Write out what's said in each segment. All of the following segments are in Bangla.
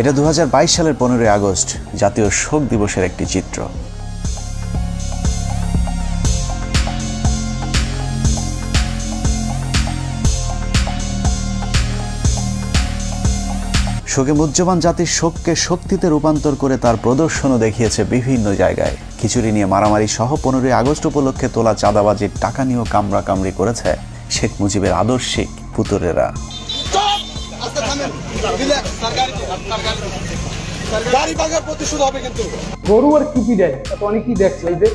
এটা দু হাজার বাইশ সালের পনেরোই আগস্ট, জাতীয় শোক দিবসের একটি চিত্র। শোকে মুজ্জবান জাতির শোককে শক্তিতে রূপান্তর করে তার প্রদর্শনও দেখিয়েছে বিভিন্ন জায়গায়। খিচুড়ি নিয়ে মারামারি সহ পনেরোই আগস্ট উপলক্ষে তোলা চাঁদাবাজির টাকা নিয়েও কামড়া কামড়ি করেছে শেখ মুজিবের আদর্শিক পুতুরেরা। গাড়ি ভাঙার প্রতিশোধ হবে কিন্তু। গরু আর দেয় তো অনেকেই দেখছে। এই যে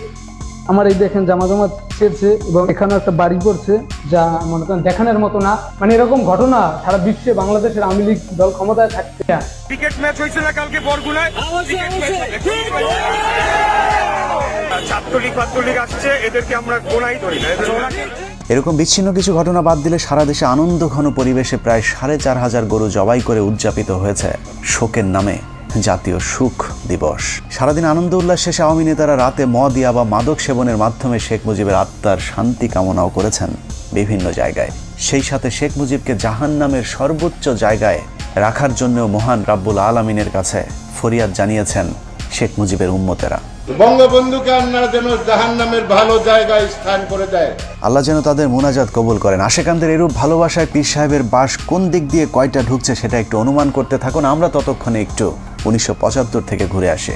আমার এই দেখেন জামা জামা ছেড়ছে এবং এখানে একটা বাড়ি করছে যা মনে করেন দেখানোর মতো না। মানে এরকম ঘটনা সারা বিশ্বে বাংলাদেশের আওয়ামী লীগ দল ক্ষমতায় থাকতে ক্রিকেট ম্যাচ হয়েছে না কালকে বরগুনায়? ক্রিকেট ছাত্রলীগ ছাত্রলীগ আসছে এদেরকে আমরা গোনাই ধরি না এরকম বিচ্ছিন্ন কিছু ঘটনা বাদ দিলে সারা দেশে আনন্দ ঘন পরিবেশে প্রায় সাড়ে চার হাজার গরু জবাই করে উদযাপিত হয়েছে শোকের নামে জাতীয় সুখ দিবস। সারাদিন আনন্দ উল্লাস শেষে আওয়ামী নেতারা রাতে মদ ইয়া বা মাদক সেবনের মাধ্যমে শেখ মুজিবের আত্মার শান্তি কামনাও করেছেন বিভিন্ন জায়গায়। সেই সাথে শেখ মুজিবকে জাহান নামের সর্বোচ্চ জায়গায় রাখার জন্য মহান রাব্বুল আলমিনের কাছে ফরিয়াদ জানিয়েছেন শেখ মুজিবের উম্মতেরা। বঙ্গবন্ধুকে আপনারা যেন জাহান নামের ভালো জায়গায় স্থান করে দেয়। আল্লাহ যেন তাদের মোনাজাত কবুল করেন। আশেকান্তের এরূপ ভালোবাসায় পীর সাহেবের বাস কোন দিক দিয়ে কয়টা ঢুকছে সেটা একটু অনুমান করতে থাকুন। আমরা ততক্ষণে একটু উনিশশো পঁচাত্তর থেকে ঘুরে আসি।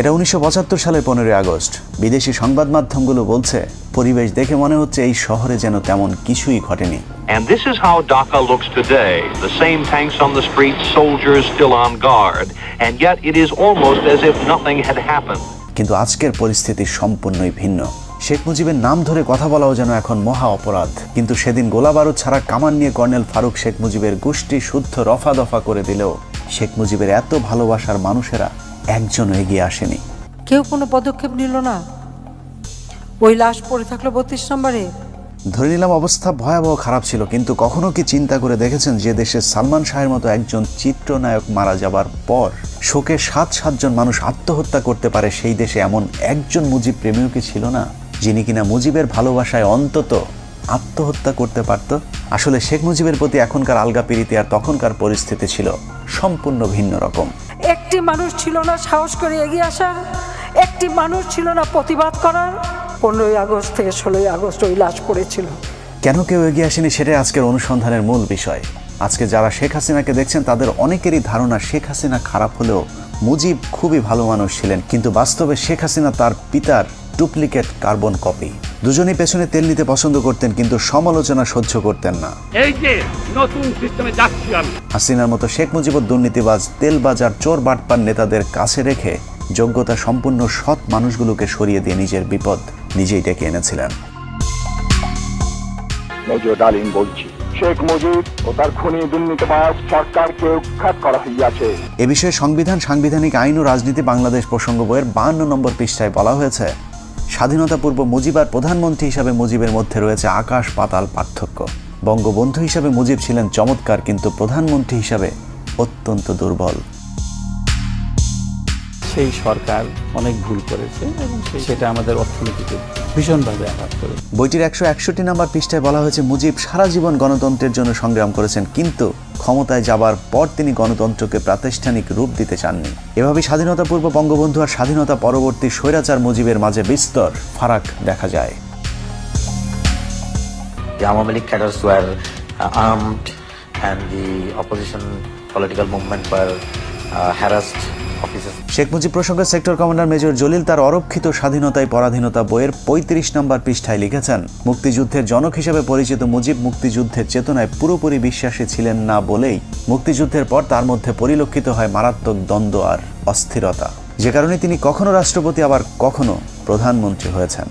এটা উনিশশো সালের পনেরোই আগস্ট। বিদেশি সংবাদ মাধ্যমগুলো বলছে পরিবেশ দেখে মনে হচ্ছে এই শহরে যেন তেমন কিছুই ঘটেনি। And this is how Dhaka looks today. The same tanks on the streets, soldiers still on guard, and yet it is almost as if nothing had happened. কিন্তু আজকের পরিস্থিতি সম্পূর্ণই ভিন্ন। শেখ মুজিবের নাম ধরে কথা বলাও যেন এখন মহা অপরাধ। কিন্তু সেদিন গোলাবারুদ ছাড়া কামান নিয়ে কর্নেল ফারুক শেখ মুজিবের গোষ্ঠী শুদ্ধ রফা দফা করে দিলেও শেখ মুজিবের এত ভালোবাসার মানুষেরা একজনও এগিয়ে আসেনি। কেউ কোনো পদক্ষেপ নিল না। ওই লাশ পড়ে থাকল বত্রিশ নম্বরে। ধরে নিলাম অবস্থা ভয়াবহ খারাপ ছিল কিন্তু কখনো কি চিন্তা করে দেখেছেন যে দেশে সালমান শাহের মতো একজন চিত্রনায়ক মারা যাবার পর শোকে সাত সাতজন মানুষ আত্মহত্যা করতে পারে সেই দেশে এমন একজন মুজিব প্রেমীও কি ছিল না যিনি কিনা মুজিবের ভালোবাসায় অন্তত আত্মহত্যা করতে পারত? আসলে শেখ মুজিবের প্রতি এখনকার আলগা পিরিতি আর তখনকার পরিস্থিতি ছিল সম্পূর্ণ ভিন্ন রকম। একটি মানুষ ছিল না সাহস করে এগিয়ে আসার, একটি মানুষ ছিল না প্রতিবাদ করার। পনেরোই আগস্ট থেকে ষোলোই আগস্ট ওই লাশ পড়েছিল। কেন কেউ এগিয়ে আসেনি সেটাই আজকের অনুসন্ধানের মূল বিষয়। আজকে যারা শেখ হাসিনাকে দেখছেন, তাদের অনেকেরই ধারণা শেখ হাসিনা খারাপ হলেও মুজিব খুবই ভালো মানুষ ছিলেন, কিন্তু বাস্তবে শেখ হাসিনা তার পিতার ডুপ্লিকেট কার্বন কপি। দুজনেই পেছনে তেল নিতে পছন্দ করতেন কিন্তু সমালোচনা সহ্য করতেন না। এই যে নতুন সিস্টেমে যাচ্ছি আমি। হাসিনার মতো শেখ মুজিবুর দুর্নীতিবাজ তেলবাজার চোর বাটপার নেতাদের কাছে রেখে যোগ্যতা সম্পূর্ণ সৎ মানুষগুলোকে সরিয়ে দিয়ে নিজের বিপদ নিজেই ডেকে এনেছিলেন। মেজর ডালিম বলছি শেখ মুজিব ও তার খুনি দুর্নীতিবাজ সরকারকে উৎখাত করা হইয়াছে। এ বিষয়ে সংবিধান সাংবিধানিক আইন ও রাজনীতি বাংলাদেশ প্রসঙ্গ বইয়ের বান্ন নম্বর পৃষ্ঠায় বলা হয়েছে স্বাধীনতা পূর্ব মুজিবার প্রধানমন্ত্রী হিসাবে মুজিবের মধ্যে রয়েছে আকাশ পাতাল পার্থক্য। বঙ্গবন্ধু হিসাবে মুজিব ছিলেন চমৎকার, কিন্তু প্রধানমন্ত্রী হিসাবে অত্যন্ত দুর্বল। সেই সরকার অনেক ভুল করেছে এবং সেটা আমাদের অর্থনীতিকে ভীষণভাবে আঘাত করে বইটির একশো একষট্টি নম্বর পৃষ্ঠায় বলা হয়েছে মুজিব সারা জীবন গণতন্ত্রের জন্য সংগ্রাম করেছেন কিন্তু ক্ষমতায় যাবার পর তিনি গণতন্ত্রকে প্রাতিষ্ঠানিক রূপ দিতে চাননি। এভাবে স্বাধীনতা পূর্ব বঙ্গবন্ধু আর স্বাধীনতা পরবর্তী স্বৈরাচার মুজিবের মাঝে বিস্তর ফারাক দেখা যায়। The Awami League cadres were uh, armed and the opposition political movement were uh, harassed officers. Sheikh Mujib প্রসঙ্গে সেক্টর কমান্ডার মেজর জলিল তার অরক্ষিত স্বাধীনতায় পরাধীনতা বইয়ের পঁয়ত্রিশ নম্বর পৃষ্ঠায় লিখেছেন, মুক্তিযুদ্ধের জনক হিসেবে পরিচিত মুজিব মুক্তিযুদ্ধের চেতনায় পুরোপুরি বিশ্বাসী ছিলেন না বলেই মুক্তিযুদ্ধের পর তার মধ্যে পরিলক্ষিত হয় মারাত্মক দ্বন্দ্ব আর অস্থিরতা। যে কারণে তিনি কখনো রাষ্ট্রপতি, আবার কখনো প্রধানমন্ত্রী হয়েছেন।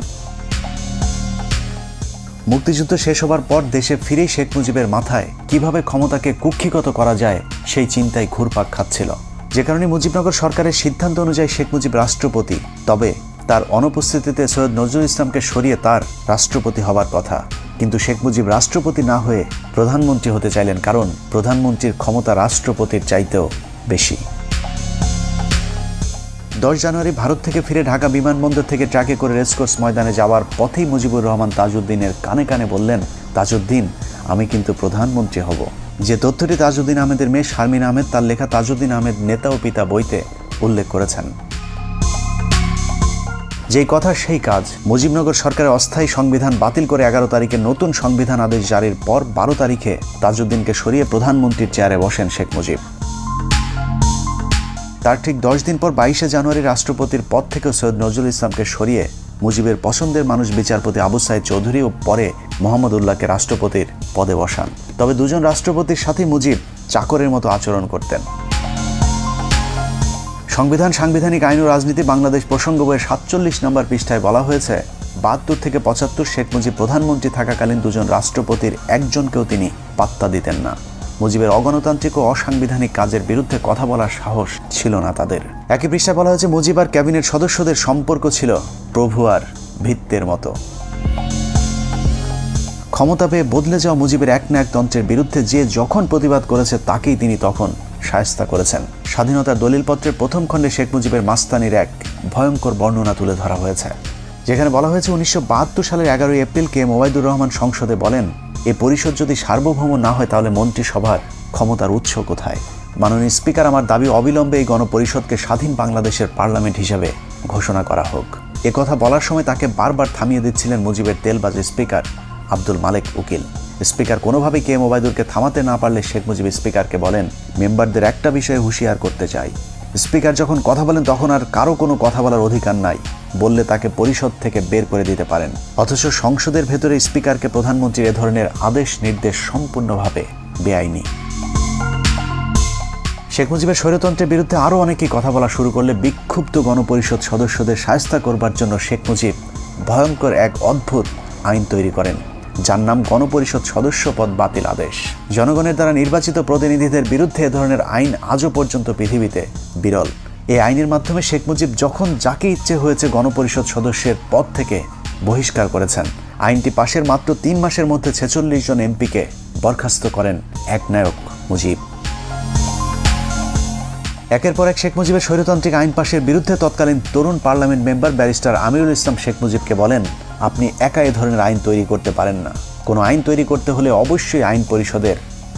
মুক্তিযুদ্ধ শেষ হবার পর দেশে ফিরেই শেখ মুজিবের মাথায় কীভাবে ক্ষমতাকে কুক্ষিগত করা যায় সেই চিন্তায় ঘুরপাক খাচ্ছিল। যে কারণে মুজিবনগর সরকারের সিদ্ধান্ত অনুযায়ী শেখ মুজিব রাষ্ট্রপতি, তবে তার অনুপস্থিতিতে সৈয়দ নজরুল ইসলামকে সরিয়ে তার রাষ্ট্রপতি হবার কথা। কিন্তু শেখ মুজিব রাষ্ট্রপতি না হয়ে প্রধানমন্ত্রী হতে চাইলেন কারণ প্রধানমন্ত্রীর ক্ষমতা রাষ্ট্রপতির চাইতেও বেশি। দশ জানুয়ারি ভারত থেকে ফিরে ঢাকা বিমানবন্দর থেকে ট্রাকে করে রেসকোর্স ময়দানে যাওয়ার পথেই মুজিবুর রহমান তাজউদ্দিনের কানে কানে বললেন, তাজউদ্দিন, আমি কিন্তু প্রধানমন্ত্রী হব। যে তথ্যটি তাজউদ্দিন আহমেদের মেয়ে শারমিন আহমেদ, তার লেখা তাজউদ্দিন আহমেদ নেতা ও পিতা বইতে উল্লেখ করেছেন। যেই কথা, সেই কাজ। মুজিবনগর সরকারের অস্থায়ী সংবিধান বাতিল করে এগারো তারিখে নতুন সংবিধান আদেশ জারির পর বারো তারিখে তাজউদ্দিনকে সরিয়ে প্রধানমন্ত্রীর চেয়ারে বসেন শেখ মুজিব। তার ঠিক দশ দিন পর বাইশে জানুয়ারি রাষ্ট্রপতির পদ থেকে সৈয়দ নজরুল ইসলামকে সরিয়ে মুজিবের পছন্দের মানুষ বিচারপতি আবু সাইদ চৌধুরী ও পরে মোহাম্মদ উল্লাহকে রাষ্ট্রপতির পদে বসান। তবে দুজন রাষ্ট্রপতির সাথে মুজিব চাকরের মতো আচরণ করতেন। সংবিধান সাংবিধানিক আইন ও রাজনীতি বাংলাদেশ প্রসঙ্গ বইয়ের সাতচল্লিশ নম্বর পৃষ্ঠায় বলা হয়েছে, বাহাত্তর থেকে পঁচাত্তর শেখ মুজিব প্রধানমন্ত্রী থাকাকালীন দুজন রাষ্ট্রপতির একজনকেও তিনি পাত্তা দিতেন না। মুজিবের অগণতান্ত্রিক ও অসাংবিধানিক কাজের বিরুদ্ধে কথা বলার সাহস ছিল না তাদের। একই পৃষ্ঠায় বলা হয়েছে, মুজিব আর ক্যাবিনেট সদস্যদের সম্পর্ক ছিল প্রভু আর ভিত্তের মতো। ক্ষমতা পেয়ে বদলে যাওয়া মুজিবের এক না এক তন্ত্রের বিরুদ্ধে যে যখন প্রতিবাদ করেছে, তাকেই তিনি তখন সায়স্তা করেছেন। স্বাধীনতার দলিলপত্রের প্রথম খণ্ডে শেখ মুজিবের মাস্তানির এক ভয়ঙ্কর বর্ণনা তুলে ধরা হয়েছে। যেখানে বলা হয়েছে উনিশশো বাহাত্তর সালের এগারোই এপ্রিলকে মোবাইদুর রহমান সংসদে বলেন, এ পরিষদ যদি সার্বভৌম না হয় তাহলে মন্ত্রিসভার ক্ষমতার উৎস কোথায়? মাননীয় স্পিকার, আমার দাবি অবিলম্বে এই গণপরিষদকে স্বাধীন বাংলাদেশের পার্লামেন্ট হিসাবে ঘোষণা করা হোক। এ কথা বলার সময় তাকে বারবার থামিয়ে দিচ্ছিলেন মুজিবের তেলবাজ স্পিকার আব্দুল মালেক উকিল। স্পিকার কোনোভাবেই কে মোবাইদুরকে থামাতে না পারলে শেখ মুজিব স্পিকারকে বলেন, মেম্বারদের একটা বিষয়ে হুঁশিয়ার করতে চাই। স্পিকার যখন কথা বলেন, তখন আর কারও কোনো কথা বলার অধিকার নাই। বললে তাকে পরিষদ থেকে বের করে দিতে পারেন। অথচ সংসদের ভেতরে স্পিকারকে প্রধানমন্ত্রীর এ ধরনের আদেশ, নির্দেশ সম্পূর্ণভাবে বেআইনি। শেখ মুজিবের স্বৈরতন্ত্রের বিরুদ্ধে আরও অনেকেই কথা বলা শুরু করলে বিক্ষুব্ধ গণপরিষদ সদস্যদের সায়স্তা করবার জন্য শেখ মুজিব ভয়ঙ্কর এক অদ্ভুত আইন তৈরি করেন। যার নাম গণপরিষদ সদস্য পদ বাতিল আদেশ। জনগণের দ্বারা নির্বাচিত প্রতিনিধিদের বিরুদ্ধে এ ধরনের আইন আজও পর্যন্ত পৃথিবীতে বিরল। এই আইনের মাধ্যমে শেখ মুজিব যখন যাকে ইচ্ছে হয়েছে গণপরিষদ সদস্যের পদ থেকে বহিষ্কার করেছেন। আইনটি পাশের মাত্র তিন মাসের মধ্যে ছেচল্লিশ জন এমপিকে বরখাস্ত করেন একনায়ক মুজিব। একের পর এক শেখ মুজিবের স্বৈরতান্ত্রিক আইন পাশের বিরুদ্ধে তৎকালীন তরুণ parliament member barrister Amirul Islam Sheikh মুজিবকে বলেন আপনি একা এ ধরনের আইন তৈরি করতে পারেন না। কোনো আইন তৈরি করতে হলে অবশ্যই আইন পরিষদের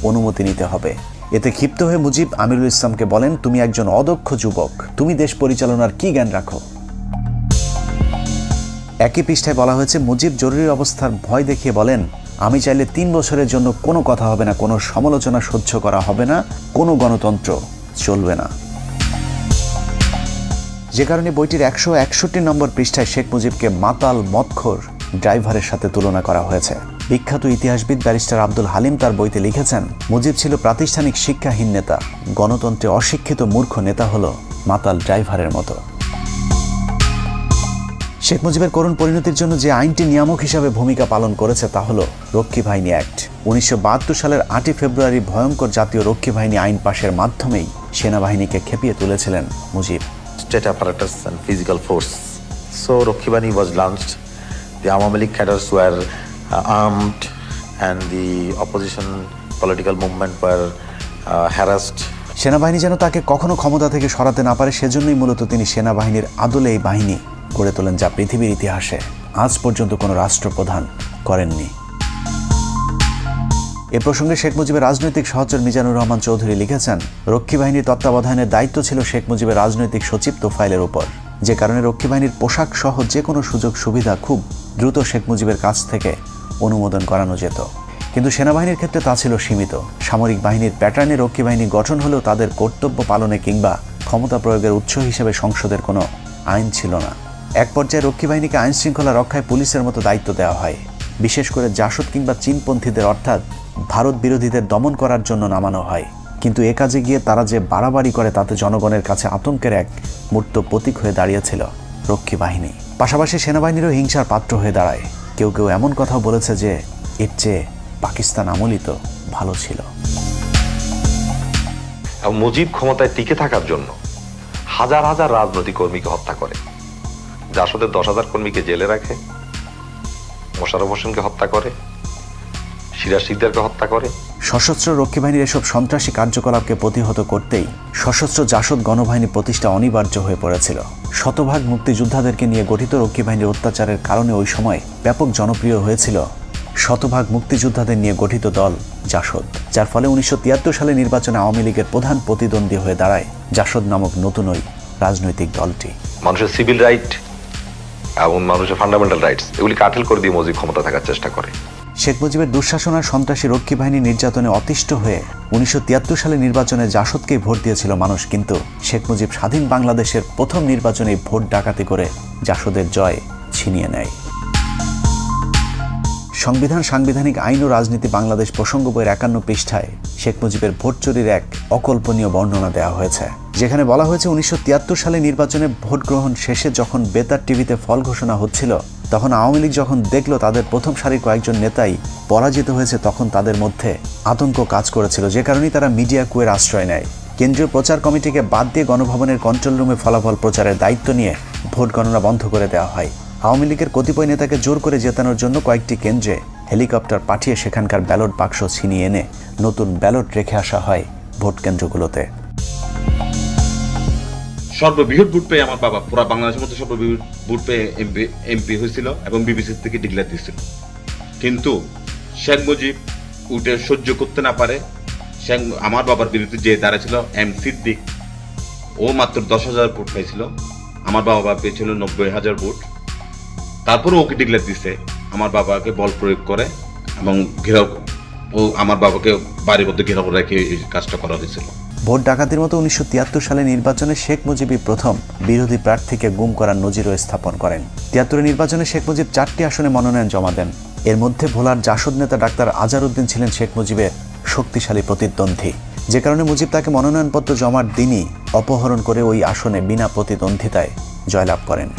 অনুমতি নিতে হবে। এতে ক্ষিপ্ত হয়ে মুজিব আমিরুল ইসলামকে বলেন, তুমি একজন অদক্ষ যুবক। তুমি দেশ পরিচালনার কি জ্ঞান রাখো? একই পৃষ্ঠায় বলা হয়েছে, মুজিব জরুরি অবস্থার ভয় দেখিয়ে বলেন, আমি চাইলে তিন বছরের জন্য কোনো কথা হবে না, কোনো সমালোচনা সহ্য করা হবে না, কোনো গণতন্ত্র চলবে না। যে কারণে বইটির একশো একষট্টি নম্বর পৃষ্ঠায় শেখ মুজিবকে মাতাল মৎখর ড্রাইভারের সাথে তুলনা করা হয়েছে। বিখ্যাত ইতিহাসবিদ ব্যারিস্টার আব্দুল হালিম তার বইতে লিখেছেন, মুজিব ছিল প্রাতিষ্ঠানিক শিক্ষাহীন নেতা, গণতন্ত্রে অশিক্ষিত মূর্খ নেতা হলো মাতাল ড্রাইভারের মতো। শেখ মুজিবের করুণ পরিণতির জন্য যে আইনটি নিয়ামক হিসাবে ভূমিকা পালন করেছে তা হল রক্ষী বাহিনী অ্যাক্ট। উনিশশো বাহাত্তর সালের আটই ফেব্রুয়ারি ভয়ঙ্কর জাতীয় রক্ষী বাহিনী আইন পাশের মাধ্যমেই সেনাবাহিনীকে খেপিয়ে তুলেছিলেন Mujib. State apparatus and physical force. So Rokhibani was launched. The League cadres were uh, armed and the opposition political movement were uh, harassed. সেনাবাহিনী যেন তাকে কখনো ক্ষমতা থেকে সরাতে না পারে সেজন্যই মূলত তিনি সেনাবাহিনীর আদলে এই বাহিনী গড়ে তোলেন যা পৃথিবীর ইতিহাসে আজ পর্যন্ত কোনো রাষ্ট্রপ্রধান করেননি এ প্রসঙ্গে শেখ মুজিবের রাজনৈতিক সহচর মিজানুর রহমান চৌধুরী লিখেছেন, রক্ষী বাহিনীর তত্ত্বাবধানের দায়িত্ব ছিল শেখ মুজিবের রাজনৈতিক সচিব তোফাইলের উপর। যে কারণে রক্ষী বাহিনীর পোশাক সহ যে কোনো সুযোগ সুবিধা খুব দ্রুত শেখ মুজিবের কাছ থেকে অনুমোদন করানো যেত। কিন্তু সেনাবাহিনীর ক্ষেত্রে তা ছিল সীমিত। সামরিক বাহিনীর প্যাটার্নে রক্ষী বাহিনী গঠন হলেও তাদের কর্তব্য পালনে কিংবা ক্ষমতা প্রয়োগের উৎস হিসেবে সংসদের কোনো আইন ছিল না। এক পর্যায়ে রক্ষী বাহিনীকে আইন শৃঙ্খলা রক্ষায় পুলিশের মতো দায়িত্ব দেওয়া হয়। বিশেষ করে জাসদ কিংবা চীনপন্থীদের, অর্থাৎ ভারত বিরোধীদের দমন করার জন্য নামানো হয়। কিন্তু এ কাজে গিয়ে তারা যে বাড়াবাড়ি করে তাতে জনগণের কাছে আতঙ্কের এক মূর্ত প্রতীক হয়ে দাঁড়িয়েছিল রক্ষী বাহিনী। পাশাপাশি সেনাবাহিনীরও হিংসার পাত্র হয়ে দাঁড়ায়। কেউ কেউ এমন কথাও বলেছে যে, এর চেয়ে পাকিস্তান আমলই তো ভালো ছিল। মুজিব ক্ষমতায় টিকে থাকার জন্য হাজার হাজার রাজনৈতিক কর্মীকে হত্যা করে। জাসদের দশ হাজার কর্মীকে জেলে রাখে, মোশারফ হোসেনকে হত্যা করে সিরাজ সিকদারকে হত্যা করে? সশস্ত্র রক্ষী বাহিনীর এসব সন্ত্রাসী কার্যকলাপকে প্রতিহত করতেই সশস্ত্র জাসদ গণবাহিনী প্রতিষ্ঠা অনিবার্য হয়ে পড়েছিল। শতভাগ মুক্তিযোদ্ধাদেরকে নিয়ে গঠিত রক্ষী বাহিনীর অত্যাচারের কারণে ওই সময় ব্যাপক জনপ্রিয় হয়েছিল শতভাগ মুক্তিযোদ্ধাদের নিয়ে গঠিত দল জাসদ যার ফলে উনিশশো তিয়াত্তর সালে নির্বাচনে আওয়ামী লীগের প্রধান প্রতিদ্বন্দ্বী হয়ে দাঁড়ায় জাসদ নামক নতুন ওই রাজনৈতিক দলটি। মানুষের সিভিল রাইট এবং মানুষের ফান্ডামেন্টাল রাইটস এগুলি কাঠিল করে দিয়ে মজিব ক্ষমতা থাকার চেষ্টা করে। শেখ মুজিবের দুঃশাসন আর সন্ত্রাসী রক্ষী বাহিনী নির্যাতনে অতিষ্ঠ হয়ে উনিশশো তিয়াত্তর সালে নির্বাচনে জাসদকেই ভোট দিয়েছিল মানুষ, কিন্তু শেখ মুজিব স্বাধীন বাংলাদেশের প্রথম নির্বাচনে ভোট ডাকাতি করে জাসদের জয় ছিনিয়ে নেয়। সংবিধান সাংবিধানিক আইন ও রাজনীতি বাংলাদেশ প্রসঙ্গ বইয়ের একান্ন পৃষ্ঠায় শেখ মুজিবের ভোট চুরির এক অকল্পনীয় বর্ণনা দেওয়া হয়েছে, যেখানে বলা হয়েছে উনিশশো তিয়াত্তর সালে নির্বাচনে ভোট গ্রহণ শেষে যখন বেতার টিভিতে ফল ঘোষণা হচ্ছিল তখন আওয়ামী লীগ যখন দেখল তাদের প্রথম সারির কয়েকজন নেতাই পরাজিত হয়েছে, তখন তাদের মধ্যে আতঙ্ক কাজ করেছিল। যে কারণেই তারা মিডিয়া কুয়ের আশ্রয় নেয়। কেন্দ্রীয় প্রচার কমিটিকে বাদ দিয়ে গণভবনের কন্ট্রোল রুমে ফলাফল প্রচারের দায়িত্ব নিয়ে ভোট গণনা বন্ধ করে দেওয়া হয়। আওয়ামী লীগের কতিপয় নেতাকে জোর করে জেতানোর জন্য কয়েকটি কেন্দ্রে হেলিকপ্টার পাঠিয়ে সেখানকার ব্যালট বাক্স ছিনিয়ে এনে নতুন ব্যালট রেখে আসা হয় ভোট কেন্দ্রগুলোতে। সর্ববৃহৎ ভোট পেয়ে আমার বাবা, পুরো বাংলাদেশের মধ্যে সর্ববৃহৎ ভোট পেয়ে এমপি এমপি হয়েছিল এবং বিবিসি থেকে ডিক্লেয়ার দিয়েছিল। কিন্তু শেখ মুজিব উঠে সহ্য করতে না পারে। শেখ, আমার বাবার বিরুদ্ধে যে দাঁড়াছিল এম সিদ্দিক, ও মাত্র দশ হাজার ভোট পাইছিল। আমার বাবা পেয়েছিল নব্বই হাজার ভোট। তারপরে ওকে ডিক্লেয়ার দিছে। আমার বাবাকে বল প্রয়োগ করে এবং ঘেরাও, ও আমার বাবাকে বাড়ির মধ্যে ঘেরাও রেখে এই কাজটা করা হয়েছিল। ভোট ডাকাতির মতো উনিশশো তিয়াত্তর সালে নির্বাচনে শেখ মুজিবই প্রথম বিরোধী প্রার্থীকে গুম করার নজিরও স্থাপন করেন। তিয়াত্তরের নির্বাচনে শেখ মুজিব চারটি আসনে মনোনয়ন জমা দেন। এর মধ্যে ভোলার জাসদ নেতা ডাক্তার আজারউদ্দিন ছিলেন শেখ মুজিবের শক্তিশালী প্রতিদ্বন্দ্বী। যে কারণে মুজিব তাকে মনোনয়নপত্র জমার দিনই অপহরণ করে ওই আসনে বিনা প্রতিদ্বন্দ্বিতায় জয়লাভ করেন।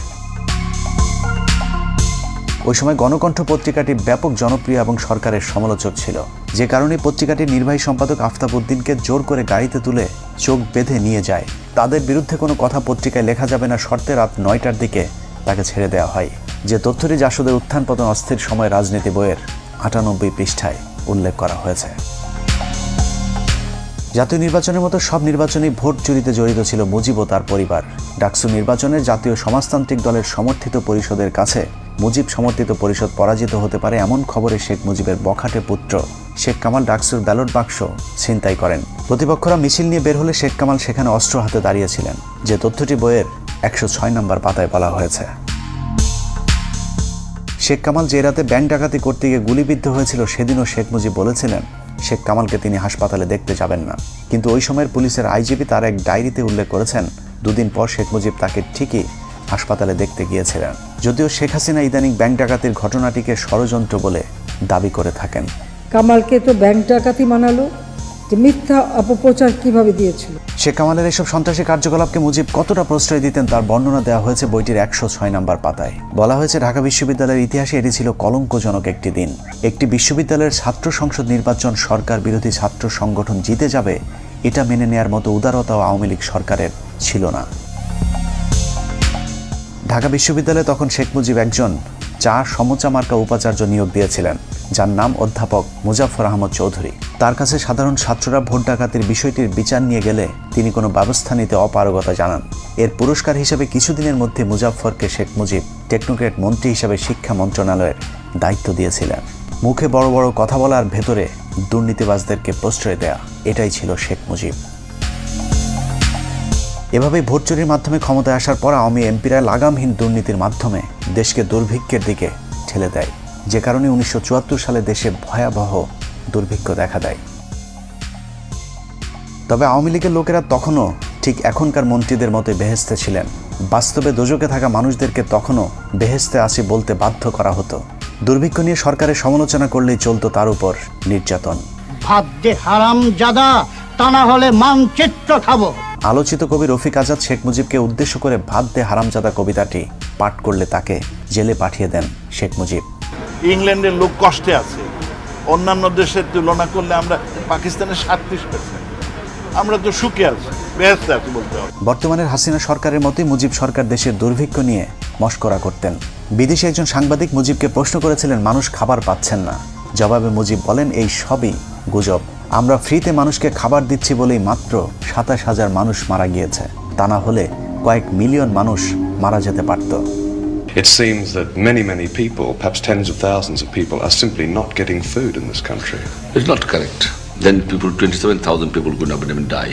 ওই সময় গণকণ্ঠ পত্রিকাটি ব্যাপক জনপ্রিয় এবং সরকারের সমালোচক ছিল। যে কারণে পত্রিকাটির নির্বাহী সম্পাদক আফতাব উদ্দিনকে জোর করে গাড়িতে তুলে চোখ বেঁধে নিয়ে যায়। তাদের বিরুদ্ধে কোনো কথা পত্রিকায় লেখা যাবে না শর্তে রাত নয়টার দিকে তাকে ছেড়ে দেওয়া হয়। যে তথ্যটি জাসদের উত্থান পতন অস্থির সময় রাজনীতি বইয়ের আটানব্বই পৃষ্ঠায় উল্লেখ করা হয়েছে। জাতীয় নির্বাচনের মতো সব নির্বাচনেই ভোট চুরিতে জড়িত ছিল মুজিব ও তার পরিবার। ডাকসু নির্বাচনের জাতীয় সমাজতান্ত্রিক দলের সমর্থিত পরিষদের কাছে মুজিব সমর্থিত পরিষদ পরাজিত হতে পারে এমন খবরে শেখ মুজিবের বখাটে পুত্র। শেখ কামাল ডাকসুর ব্যালট বাক্স ছিনতাই করেন। প্রতিপক্ষরা মিছিল নিয়ে বের হলে শেখ কামাল সেখানে অস্ত্র হাতে দাঁড়িয়েছিলেন। যে তথ্যটি বইয়ের একশো ছয় নম্বর পাতায় বলা হয়েছে। শেখ কামাল যে রাতে ব্যাংক ডাকাতি করতে গিয়ে গুলিবিদ্ধ হয়েছিল সেদিনও শেখ মুজিব বলেছিলেন শেখ কামালকে তিনি হাসপাতালে দেখতে যাবেন না। কিন্তু ওই সময়ের পুলিশের আইজিপি তার এক ডায়েরিতে উল্লেখ করেছেন, দুদিন পর শেখ মুজিব তাকে ঠিকই হাসপাতালে দেখতে গিয়েছিলেন। যদিও শেখ হাসিনা ইদানিং ব্যাংক ডাকাতির ঘটনাটিকে ষড়যন্ত্র বলে দাবি করে থাকেন। কামালকে তো ব্যাংক ডাকাতি মানালো যে মিথ্যা অপপ্রচার কীভাবে দিয়েছিল? শেখ কামালের এসব সন্ত্রাসী কার্যকলাপকে মুজিব কতটা প্রশ্রয় দিতেন তার বর্ণনা দেওয়া হয়েছে বইটির একশো ছয় নম্বর পাতায়। বলা হয়েছে, ঢাকা বিশ্ববিদ্যালয়ের ইতিহাসে এটি ছিল কলঙ্কজনক একটি দিন। একটি বিশ্ববিদ্যালয়ের ছাত্র সংসদ নির্বাচন সরকার বিরোধী ছাত্র সংগঠন জিতে যাবে, এটা মেনে নেয়ার মতো উদারতাও আওয়ামী লীগ সরকারের ছিল না। ঢাকা বিশ্ববিদ্যালয়ে তখন শেখ মুজিব একজন চা সমচা মার্কা উপাচার্য নিয়োগ দিয়েছিলেন, যার নাম অধ্যাপক মুজাফর আহমদ চৌধুরী। তার কাছে সাধারণ ছাত্ররা ভোট ডাকাতির বিষয়টির বিচার নিয়ে গেলে তিনি কোনো ব্যবস্থা নিতে অপারগতা জানান। এর পুরস্কার হিসেবে কিছুদিনের মধ্যে মুজাফরকে শেখ মুজিব, টেকনোক্রেট মন্ত্রী হিসেবে শিক্ষা মন্ত্রণালয়ের দায়িত্ব দিয়েছিলেন। মুখে বড় বড় কথা বলার ভেতরে দুর্নীতিবাজদেরকে প্রশ্রয় দেয়া, এটাই ছিল শেখ মুজিব। এভাবে ভোট চুরির মাধ্যমে ক্ষমতায় আসার পর আওয়ামী এমপিরা লাগামহীন দুর্নীতির মাধ্যমে দেশকে দুর্ভিক্ষের দিকে ঠেলে দেয়। যে কারণে উনিশশো চুয়াত্তর সালে দেশে ভয়াবহ দুর্ভিক্ষ দেখা দেয়। তবে আওয়ামী লীগের লোকেরা তখনও ঠিক এখনকার মন্ত্রীদের মতো বেহেস্তে ছিলেন। বাস্তবে দোজকে থাকা মানুষদেরকে তখনও বেহেস্তে আসি বলতে বাধ্য করা হতো। দুর্ভিক্ষ নিয়ে সরকারের সমালোচনা করলেই চলতো তার উপর নির্যাতন। ভাত হারাম জাদা তা না হলে মানচিত্র খাব। আলোচিত কবি রফিক আজাদ শেখ মুজিবকে উদ্দেশ্য করে ভাত দে হারামজাদা কবিতাটি পাঠ করলে তাকে জেলে পাঠিয়ে দেন শেখ মুজিব। ইংল্যান্ডের লোক কষ্টে আছে। অন্যান্য দেশের তুলনা করলে আমরা পাকিস্তানের সাতত্রিশ পার্সেন্ট আমরা তো সুখে আছি, ব্যস্ত আছি বলতে হবে। বর্তমানের হাসিনা সরকারের মতোই মুজিব সরকার দেশের দুর্ভিক্ষ নিয়ে মস্করা করতেন। বিদেশি একজন সাংবাদিক মুজিবকে প্রশ্ন করেছিলেন, মানুষ খাবার পাচ্ছেন না। জবাবে মুজিব বলেন, এই সবই গুজব। আমরা ফ্রিতে মানুষকে খাবার দিচ্ছি বলেই মাত্র সাতাশ হাজার মানুষ মারা গিয়েছে। তা না হলে কয়েক মিলিয়ন মানুষ মারা যেতে পারত। It seems that many, many people, perhaps tens of thousands of people, are simply not getting food in this country. It's not correct. Then people, 27,000 people could not even die.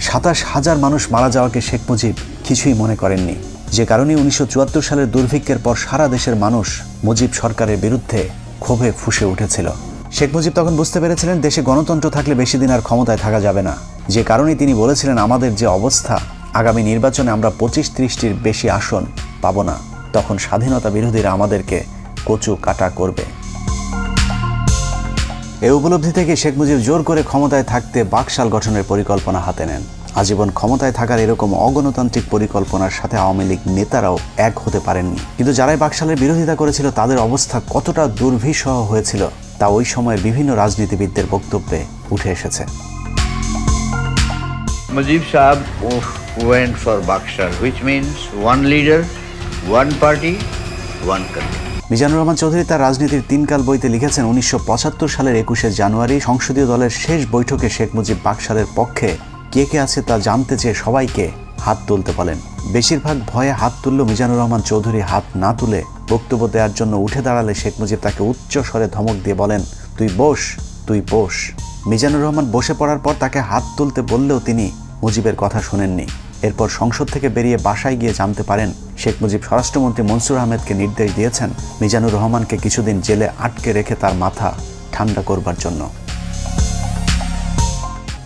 সাতাশ হাজার মানুষ মারা যাওয়াকে শেখ মুজিব কিছুই মনে করেননি যে কারণে উনিশশো চুয়াত্তর সালের দুর্ভিক্ষের পর সারা দেশের মানুষ মুজিব সরকারের বিরুদ্ধে ক্ষোভে ফুসে উঠেছিল শেখ মুজিব তখন বুঝতে পেরেছিলেন দেশে গণতন্ত্র থাকলে বেশি দিন আর ক্ষমতায় থাকা যাবে না যে কারণে তিনি বলেছিলেন আমাদের যে অবস্থা আগামী নির্বাচনে আমরা পঁচিশ ত্রিশটির বেশি আসন পাব না তখন স্বাধীনতা বিরোধীরা আমাদেরকে কচু কাটা করবে। এই উপলব্ধি থেকে শেখ মুজিব জোর করে ক্ষমতায় থাকতে বাকশাল গঠনের পরিকল্পনা হাতে নেন। আজীবন ক্ষমতায় থাকার এরকম অগণতান্ত্রিক পরিকল্পনার সাথে আওয়ামী লীগ নেতারাও এক হতে পারেননি। কিন্তু যারাই বাকশালের বিরোধিতা করেছিল তাদের অবস্থা কতটা দুর্বিষহ হয়েছিল তা ওই সময়ের বিভিন্ন রাজনীতিবিদদের বক্তব্যে উঠে এসেছে। Mujib Saab went for Bakshar, which means one leader, one party, one country. Mizanur Rahman Chowdhury তার রাজনীতির তিনকাল বইতে লিখেছেন উনিশশো পঁচাত্তর সালের একুশে জানুয়ারি সংসদীয় দলের শেষ বৈঠকে শেখ মুজিব বাকশালের পক্ষে কে কে আছে তা জানতে চেয়ে সবাইকে হাত তুলতে বলেন। বেশিরভাগ ভয়ে হাত তুলল মিজানুর রহমান চৌধুরী হাত না তুলে বক্তব্য দেওয়ার জন্য উঠে দাঁড়ালে শেখ মুজিব তাকে উচ্চ স্বরে ধমক দিয়ে বলেন তুই বস তুই বস। মিজানুর রহমান বসে পড়ার পর তাকে হাত তুলতে বললেও তিনি মুজিবের কথা শোনেননি। এরপর সংসদ থেকে বেরিয়ে বাসায় গিয়ে জানতে পারেন, শেখ মুজিব স্বরাষ্ট্রমন্ত্রী মনসুর আহমেদকে নির্দেশ দিয়েছেন মিজানুর রহমানকে কিছুদিন জেলে আটকে রেখে তার মাথা ঠান্ডা করবার জন্য।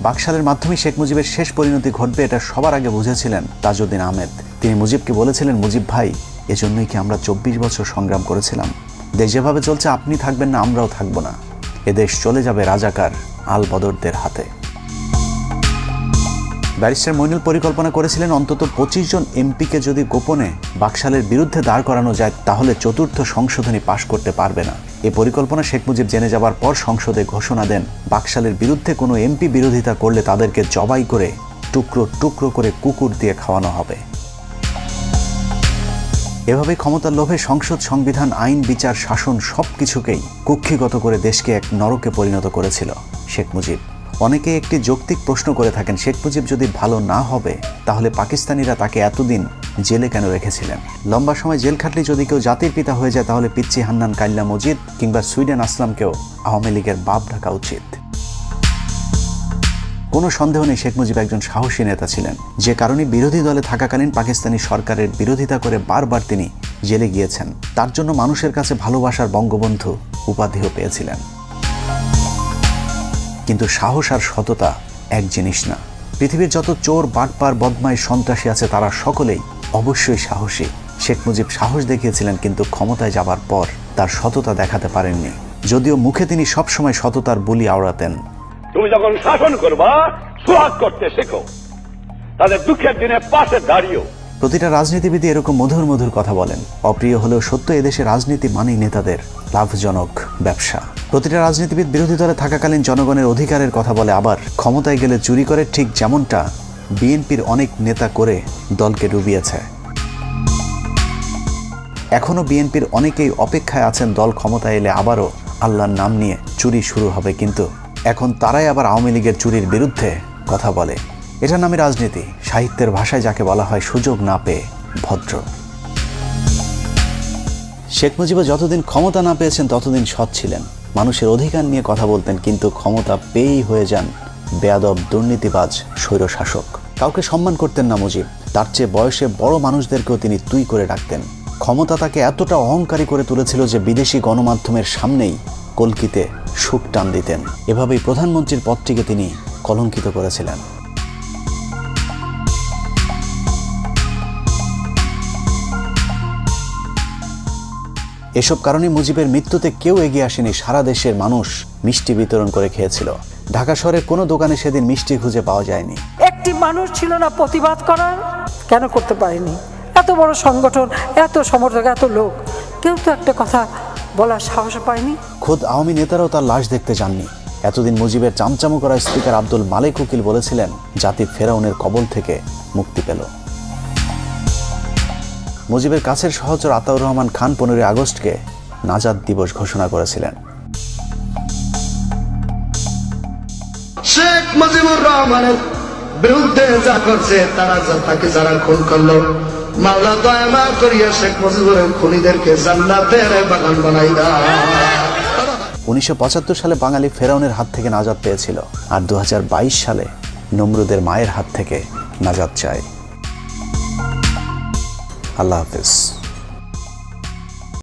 বাকশালের মাধ্যমে শেখ মুজিবের শেষ পরিণতি ঘটবে এটা সবার আগে বুঝেছিলেন তাজউদ্দিন আহমেদ। তিনি মুজিবকে বলেছিলেন, মুজিব ভাই, এজন্যই কি আমরা চব্বিশ বছর সংগ্রাম করেছিলাম? দেশ যেভাবে চলছে, আপনি থাকবেন না, আমরাও থাকব না। এদেশ চলে যাবে রাজাকার আল বদরদের হাতে। ব্যারিস্টার মইনুল পরিকল্পনা করেছিলেন অন্তত পঁচিশ জন এমপিকে যদি গোপনে বাকশালের বিরুদ্ধে দাঁড় করানো যায়, তাহলে চতুর্থ সংশোধনী পাশ করতে পারবে না। এই পরিকল্পনা শেখ মুজিব জেনে যাবার পর সংসদে ঘোষণা দেন, বাকশালের বিরুদ্ধে কোনো এমপি বিরোধিতা করলে তাদেরকে জবাই করে টুকরো টুকরো করে কুকুর দিয়ে খাওয়ানো হবে। এভাবে ক্ষমতার লোভে সংসদ সংবিধান, আইন, বিচার, শাসন সব কিছুকেই কুক্ষিগত করে দেশকে এক নরকে পরিণত করেছিল শেখ মুজিব। অনেকে একটি যৌক্তিক প্রশ্ন করে থাকেন, শেখ মুজিব যদি ভালো না হবে, তাহলে পাকিস্তানিরা তাকে এতদিন জেলে কেন রেখেছিলেন? লম্বা সময় জেল খাটলে যদি কেউ জাতির পিতা হয়ে যায়, তাহলে পিচ্চি হান্নান কাল্লা মজিদ কিংবা সুইডেন আসলামকেও আওয়ামী লীগের বাপ ডাকা উচিত। কোনো সন্দেহ নেই, শেখ মুজিব একজন সাহসী নেতা ছিলেন। যে কারণে বিরোধী দলে থাকাকালীন পাকিস্তানি সরকারের বিরোধিতা করে বারবার তিনি জেলে গিয়েছেন। তার জন্য মানুষের কাছে ভালোবাসার বঙ্গবন্ধু উপাধিও পেয়েছিলেন। কিন্তু সাহস আর সততা এক জিনিস না। পৃথিবীর যত চোর বাটপার বদমাই সন্ত্রাসী আছে তারা সকলেই অবশ্যই সাহসী। শেখ মুজিব সাহস দেখিয়েছিলেন কিন্তু ক্ষমতায় যাবার পর তার সততা দেখাতে পারেননি। যদিও মুখে তিনি সবসময় সততার বলি আওড়াতেন। তুমি যখন শাসন করবা সোহাগ করতে শেখো। তাদের দুঃখের দিনে পাশে দাঁড়িয়েও। প্রতিটা রাজনীতিবিদই এরকম মধুর মধুর কথা বলেন। অপ্রিয় হলেও সত্য এদেশে রাজনীতি মানেই নেতাদের লাভজনক ব্যবসা। প্রতিটা রাজনীতিবিদ বিরোধী দলে থাকাকালীন জনগণের অধিকারের কথা বলে আবার ক্ষমতায় গেলে চুরি করে ঠিক যেমনটা বিএনপির অনেক নেতা করে দলকে ডুবিয়েছে। এখনও বিএনপির অনেকেই অপেক্ষায় আছেন দল ক্ষমতায় এলে আবারও আল্লাহর নাম নিয়ে চুরি শুরু হবে কিন্তু এখন তারাই আবার আওয়ামী লীগের চুরির বিরুদ্ধে কথা বলে। এটার নামে রাজনীতি, সাহিত্যের ভাষায় যাকে বলা হয় সুযোগ না পেয়ে ভদ্র। শেখ মুজিবও যতদিন ক্ষমতা না পেয়েছেন ততদিন সৎ ছিলেন। মানুষের অধিকার নিয়ে কথা বলতেন, কিন্তু ক্ষমতা পেয়েই হয়ে যান বেয়াদব, দুর্নীতিবাজ, স্বৈরশাসক। কাউকে সম্মান করতেন না মুজিব, তার চেয়ে বয়সে বড় মানুষদেরকেও তিনি তুই করে ডাকতেন। ক্ষমতা তাকে এতটা অহংকারী করে তুলেছিল যে বিদেশি গণমাধ্যমের সামনেই কলকিতে সুখ টান দিতেন। এভাবেই প্রধানমন্ত্রীর পদটিকে তিনি কলঙ্কিত করেছিলেন। এসব কারণে মুজিবের মৃত্যুতে কেউ এগিয়ে আসেনি সারা দেশের মানুষ মিষ্টি বিতরণ করে খেয়েছিল। ঢাকা শহরের কোনো দোকানে সেদিন মিষ্টি খুঁজে পাওয়া যায়নি। একটি মানুষ ছিল না প্রতিবাদ করার? কেন করতে পারেনি? এত বড় সংগঠন এত সমর্থক এত লোক। কেউ তো একটা কথা বলার সাহস পায়নি। খোদ আওয়ামী নেতারাও তার লাশ দেখতে যাননি। এতদিন মুজিবের চামচামো করা স্পিকার আব্দুল মালেক উকিল বলেছিলেন জাতি ফেরাউনের কবল থেকে মুক্তি পেল। মুজিবের কাছের সহচর আতাউর রহমান খান পনেরোই আগস্টকে নাজাদ দিবস ঘোষণা করেছিলেন। শেখ মুজিবুর রহমানের বিরুদ্ধে যা করছে তারা তাকে যারা খুন করল মাওলা দয়া করিয়া শেখ মুজিবুরের খুনিদেরকে জান্নাতের বাগান বানাই দাও উনিশশো সালে বাঙালি ফেরাউনের হাত থেকে নাজাদ পেয়েছিল আর দু হাজার বাইশ সালে নমরুদের মায়ের হাত থেকে নাজাদ চায়। আল্লাহ হাফিজ।